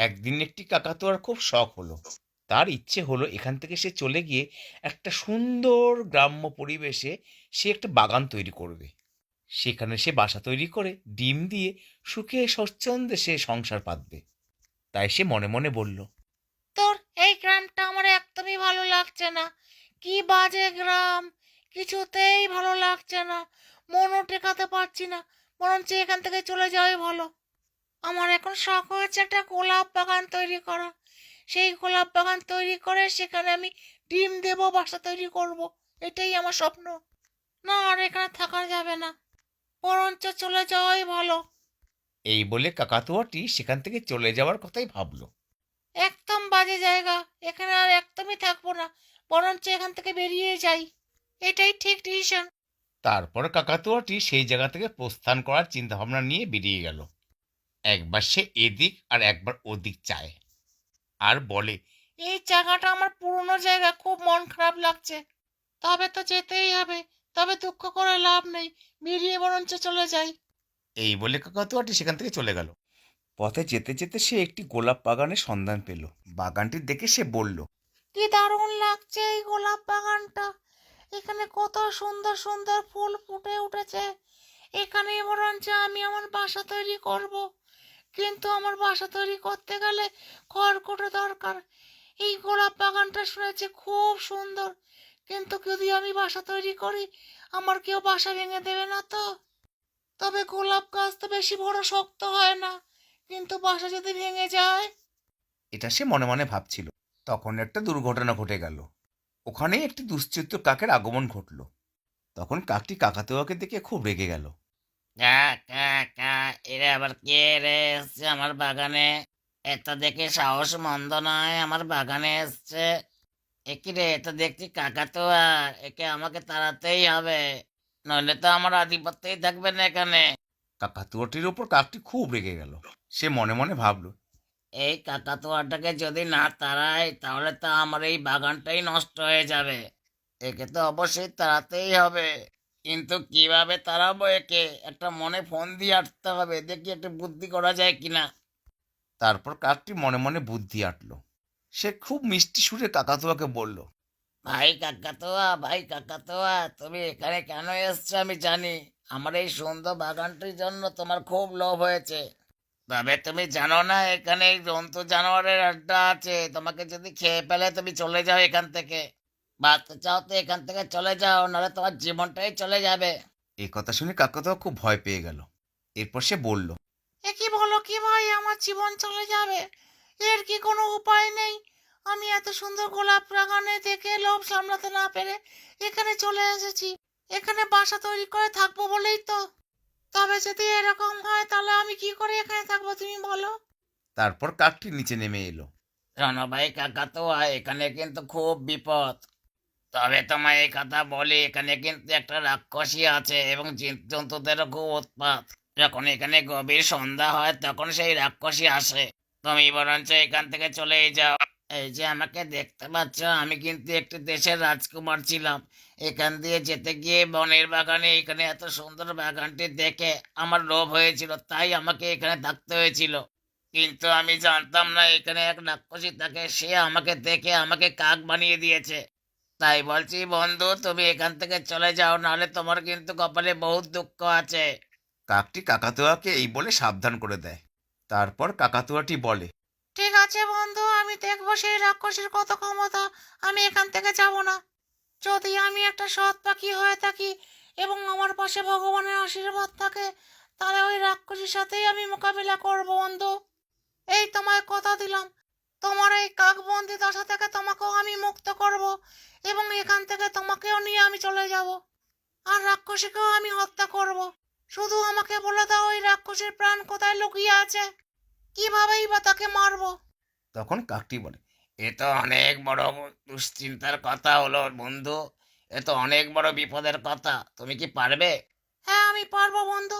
একদিন একটি কাকাতুয়ার খুব শখ হলো। তার ইচ্ছে হলো এখান থেকে সে চলে গিয়ে একটা সুন্দর গ্রাম্য পরিবেশে সে একটা বাগান তৈরি করবে। সেখানে সে বাসা তৈরি করে, ডিম দিয়ে সুখে স্বচ্ছন্দে সে সংসার পাতবে। তাই সে মনে মনে বলল, তোর এই গ্রামটা আমার একদমই ভালো লাগছে না। কি বাজে গ্রাম! কিছুতেই ভালো লাগছে না। মনও টেকাতে পারছি না। বরঞ্চ এখান থেকে চলে যাওয়াই ভালো। আমার এখন শখ হয়েছে একটা গোলাপ বাগান তৈরি করা। সেই গোলাপ বাগান তৈরি করে সেখানে আমি ডিম দেবো বাসা তৈরি করব। এটাই আমার স্বপ্ন। না আর এখানে থাকা যাবে না। বরঞ্চ চলে যাওয়াই ভালো। এই বলে কাকাতুয়াটি সেখান থেকে চলে যাওয়ার কথাই ভাবলো। একদম বাজে জায়গা। এখানে আর একদমই থাকব না। বরঞ্চ এখান থেকে বেরিয়ে যাই। এটাই ঠিক ডিসিশন তারপর কাকাতুয়াটি সেই জায়গা থেকে প্রস্থান করার চিন্তাভাবনা নিয়ে বেরিয়ে গেল। একবার সে এদিক আর একবার ওদিক চায়। আর বলে, এই জায়গাটা আমার পুরনো জায়গা, খুব মন খারাপ লাগছে। তবে তো যেতেই হবে, তবে দুঃখ করে লাভ নেই, বেরিয়ে বরঞ্চ চলে যাই। এই বলে কাকাতুয়াটি সেখান থেকে চলে গেল। পথে যেতে যেতে সে একটি গোলাপ বাগানের সন্ধান পেল। বাগানটি দেখে সে বলল, কি দারুণ লাগছে এই গোলাপ বাগানটা। এখানে কত সুন্দর সুন্দর ফুল ফুটে উঠেছে। এখানে বরঞ্চ আমি আমার বাসা তৈরি করব। কিন্তু আমার বাসা তৈরি করতে গেলে খড়কুটো দরকার। এই গোলাপ বাগানটা শুনেছি খুব সুন্দর। কিন্তু যদি আমি বাসা তৈরি করি, আমার কেউ বাসা ভেঙে দেবে না তো? তবে গোলাপ গাছ তো বেশি বড় শক্ত হয় না। কিন্তু বাসা যদি ভেঙে যায়? এটা সে মনে মনে ভাবছিল। তখন একটা দুর্ঘটনা ঘটে গেল। ওখানেই একটি দুশ্চিত্র কাকের আগমন ঘটল। তখন কাকটি কাকাতুয়াকে দেখে খুব রেগে গেল। এরা আবার কে রে এসছে আমার বাগানে? এত দেখে সাহস মন্দ নয় আমার বাগানে এসছে। একি রে এটা দেখছি কাকাতুয়া একে আমাকে তাড়াতেই হবে। নইলে তো আমার আধিপত্যই থাকবে না এখানে। কাকাতুয়াটির ওপর কাকটি খুব রেগে গেল। সে মনে মনে ভাবলো এই কাকাতুয়াটাকে যদি না তাড়াই তাহলে তো আমার এই বাগানটাই নষ্ট হয়ে যাবে। একে তো অবশ্যই তাড়াতেই হবে। কিন্তু কীভাবে তাড়াবো একে? একটা মনে ফোন দিয়ে আটতে হবে দেখি একটা বুদ্ধি করা যায় কিনা। তারপর কাকটি মনে মনে বুদ্ধি আটলো। সে খুব মিষ্টি সুরে কাকাতুয়াকে বলল ভাই কাকাতোয়া ভাই কাকাতোয়া তুমি এখানে কেন এসছো আমি জানি। আমার এই সুন্দর বাগানটির জন্য তোমার খুব লোভ হয়েছে। তবে তুমি জানো না এখানে জন্তু জানোয়ারের আড্ডা আছে। তোমাকে যদি খেয়ে ফেলে তুমি চলে যাও এখান থেকে। বাঁচতে চাও তো এখান থেকে চলে যাও নাহলে তোমার জীবনটাই চলে যাবে। এই কথা শুনে কাকাতুয়া খুব ভয় পেয়ে গেল। এরপর সে বলল এ কি বলো কি ভাই আমার জীবন চলে যাবে? এর কি কোনো উপায় নেই? আমি এত সুন্দর গোলাপ বাগানে দেখে লোভ সামলাতে না পেরে এখানে চলে এসেছি। এখানে বাসা তৈরি করে থাকব বলেই তো। তবে যদি এরকম হয় তাহলে আমি কি করে এখানে থাকব তুমি বলো? তারপর কাকটি নিচে নেমে এলো। শোনো ভাই কাকাতোয়া এখানে কিন্তু খুব বিপদ। তবে তোমায় এই কথা বলি, এখানে কিন্তু একটা রাক্ষসী আছে এবং জীব- জন্তুদেরও খুব উৎপাত। যখন এখানে গভীর সন্ধ্যা হয়, তখন সেই রাক্ষসী আসে। তুমি বরঞ্চ এখান থেকে চলেই যাও। এই যে আমাকে দেখতে পাচ্ছ, আমি কিন্তু একটি দেশের রাজকুমার ছিলাম। এখান দিয়ে যেতে গিয়ে বনের বাগানে, এখানে এত সুন্দর বাগানটি দেখে আমার লোভ হয়েছিল, তাই আমাকে এখানে থাকতে হয়েছিল। কিন্তু আমি জানতাম না, এখানে এক রাক্ষসী থাকে, সে আমাকে দেখে আমাকে কাক বানিয়ে দিয়েছে। তাই বলছি বন্ধু তুমি এখান থেকে চলে যাও নাহলে তোমার কিন্তু কপালে বহুত দুঃখ আছে। কাকটি কাকাতুয়াকে এই বলে সাবধান করে দেয়। তারপর কাকাতুয়াটি বলে ঠিক আছে বন্ধু আমি দেখব সেই রাক্ষসীর কত ক্ষমতা আমি এখান থেকে যাব না। যদি আমি একটা সৎ পাখি হয়ে থাকি এবং আমার পাশে ভগবানের আশীর্বাদ থাকে তাহলে ওই রাক্ষসীর সাথেই আমি মোকাবিলা করব বন্ধু। এই তোমায় কথা দিলাম। তোমার এই কাকবন্দি দশা থেকে তোমাকেও আমি মুক্ত করব এবং এখান থেকে তোমাকেও নিয়ে আমি চলে যাব। আর রাক্ষসীকেও আমি হত্যা করব। শুধু আমাকে বলে দাও ওই রাক্ষসীর প্রাণ কোথায় লুকিয়ে আছে। কিভাবেই বা তাকে মারবো? তখন কাকটি বলে এ তো অনেক বড় দুশ্চিন্তার কথা হলো বন্ধু। এ তো অনেক বড় বিপদের কথা। তুমি কি পারবে? হ্যাঁ আমি পারব বন্ধু।